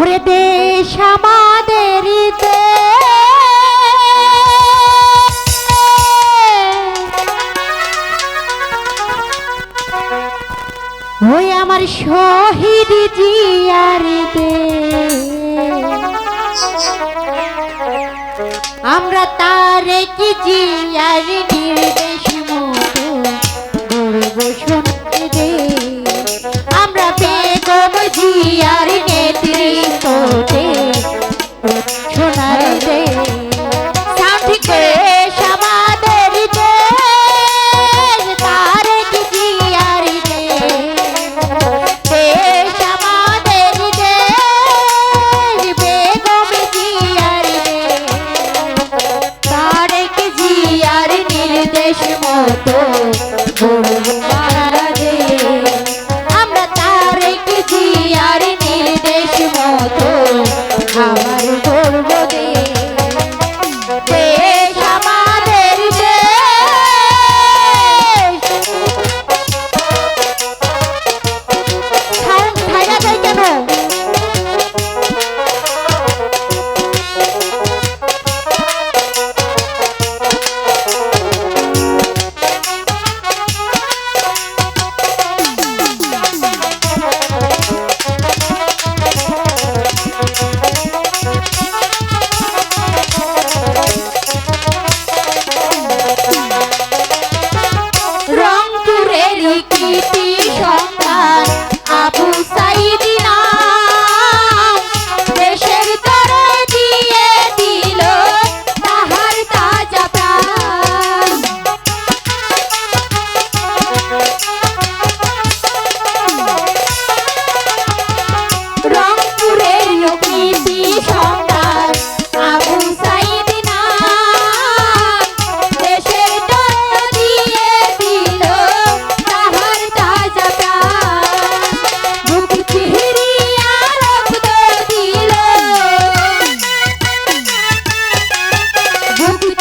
ওরে দেশ আমাদের ওই আমার শহীদ জিয়ার দে আমরা তার কি জিয়ার নির্দে সারতে সাউন্ড ঠিক করে সমাদের তার জিয়ারি সমাদের বেগম জিয়ারি তার জিয়ারি নির্দেশ মতো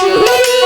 you.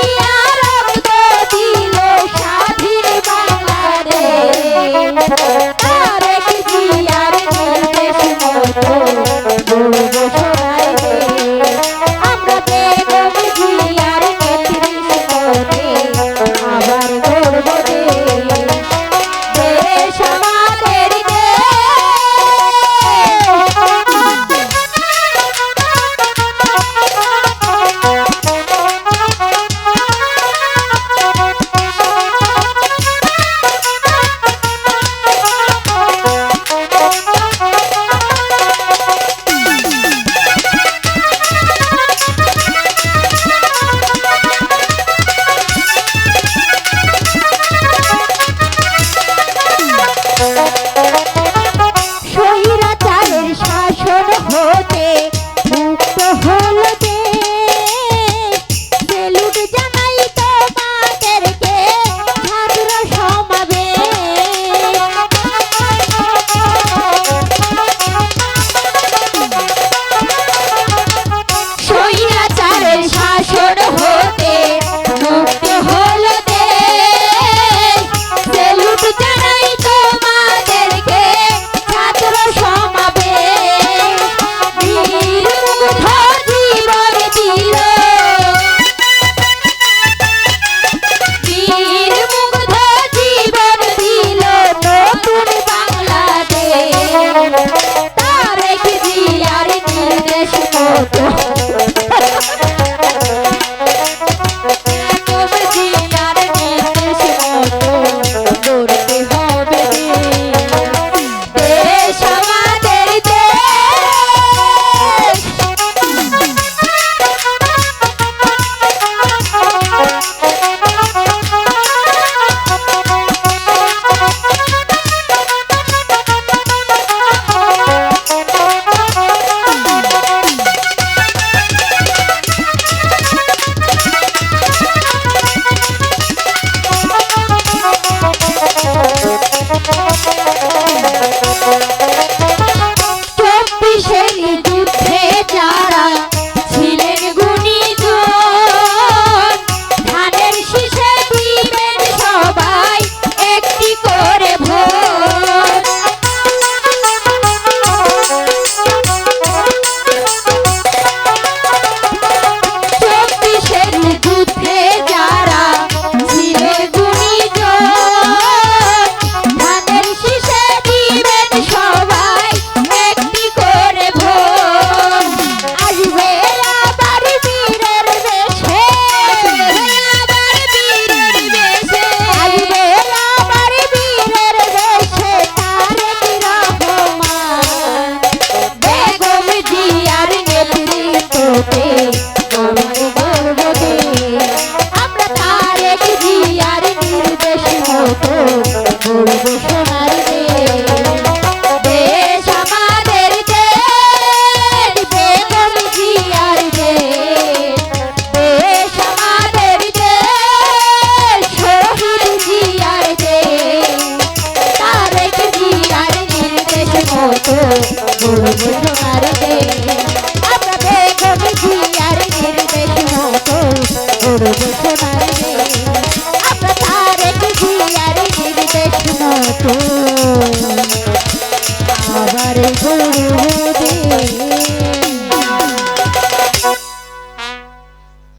Oh, my God.